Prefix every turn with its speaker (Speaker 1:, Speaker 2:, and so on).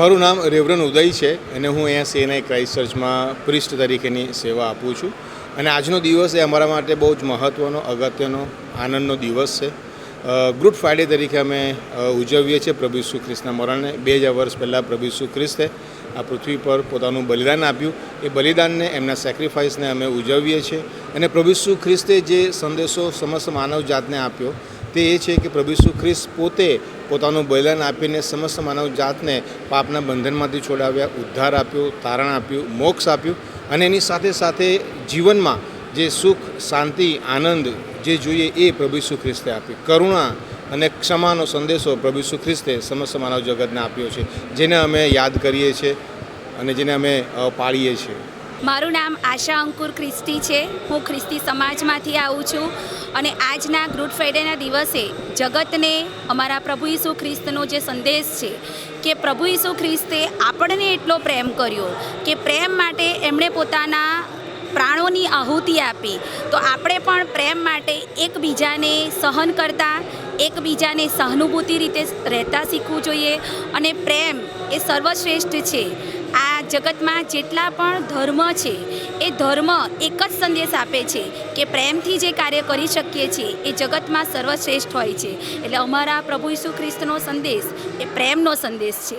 Speaker 1: મારું નામ રેવરન ઉદય છે અને હું અહીંયા સીએનઆઈ ક્રાઇસ્ટ ચર્ચમાં પ્રિસ્ટ તરીકેની સેવા આપું છું. અને આજનો દિવસ એ અમારા માટે બહુ જ મહત્ત્વનો અગત્યનો, આનંદનો દિવસ છે. ગુડ ફ્રાઇડે તરીકે અમે ઉજવીએ છીએ પ્રભુ ઈસુ ખ્રિસ્તના મરણને. બે હજાર વર્ષ પહેલાં પ્રભુ ઈસુ ખ્રિસ્તે આ પૃથ્વી પર પોતાનું બલિદાન આપ્યું. એ બલિદાનને, એમના સેક્રિફાઈસને અમે ઉજવીએ છીએ. અને પ્રભુ ઈસુ ખ્રિસ્તે જે સંદેશો સમસ્ત માનવ જાતને આપ્યો તે એ છે કે પ્રભુ ઈસુ ખ્રિસ્ત પોતે પોતાનું બલિદાન આપીને સમસ્ત માનવ જાતને પાપના બંધનમાંથી છોડાવ્યા, ઉદ્ધાર આપ્યો, તારણ આપ્યું, મોક્ષ આપ્યું અને એની સાથે સાથે જીવનમાં જે સુખ, શાંતિ, આનંદ જે જોઈએ એ પ્રભુ ઈસુ ખ્રિસ્તે આપ્યું કરુણા અને ક્ષમાનો સંદેશો પ્રભુ ઈસુ ખ્રિસ્તે સમસ્ત માનવ જગતને આપ્યો છે, જેને અમે યાદ કરીએ છીએ અને જેને અમે પાળીએ છીએ.
Speaker 2: મારું નામ આશા અંકુર ખ્રિસ્તી છે. હું ખ્રિસ્તી સમાજમાંથી આવું છું અને આજના ગુડ ફ્રાઈડેના દિવસે જગતને, અમારા પ્રભુ ઈસુ ખ્રિસ્તનો જે સંદેશ છે કે પ્રભુ ઈસુ ખ્રિસ્તે આપણને એટલો પ્રેમ કર્યો કે પ્રેમ માટે એમણે પોતાના પ્રાણોની આહુતિ આપી. તો આપણે પણ પ્રેમ માટે એકબીજાને સહન કરતા, એકબીજાને સહાનુભૂતિ રીતે રહેતા શીખવું જોઈએ અને પ્રેમ એ સર્વશ્રેષ્ઠ છે. આ જગતમાં જેટલા પણ ધર્મ છે, એ ધર્મ એક જ સંદેશ આપે છે કે પ્રેમથી જે કાર્ય કરી શકીએ છીએ, એ જગતમાં સર્વશ્રેષ્ઠ હોય છે. એટલે અમારા પ્રભુ ઈસુ ખ્રિસ્તનો સંદેશ એ પ્રેમનો સંદેશ છે.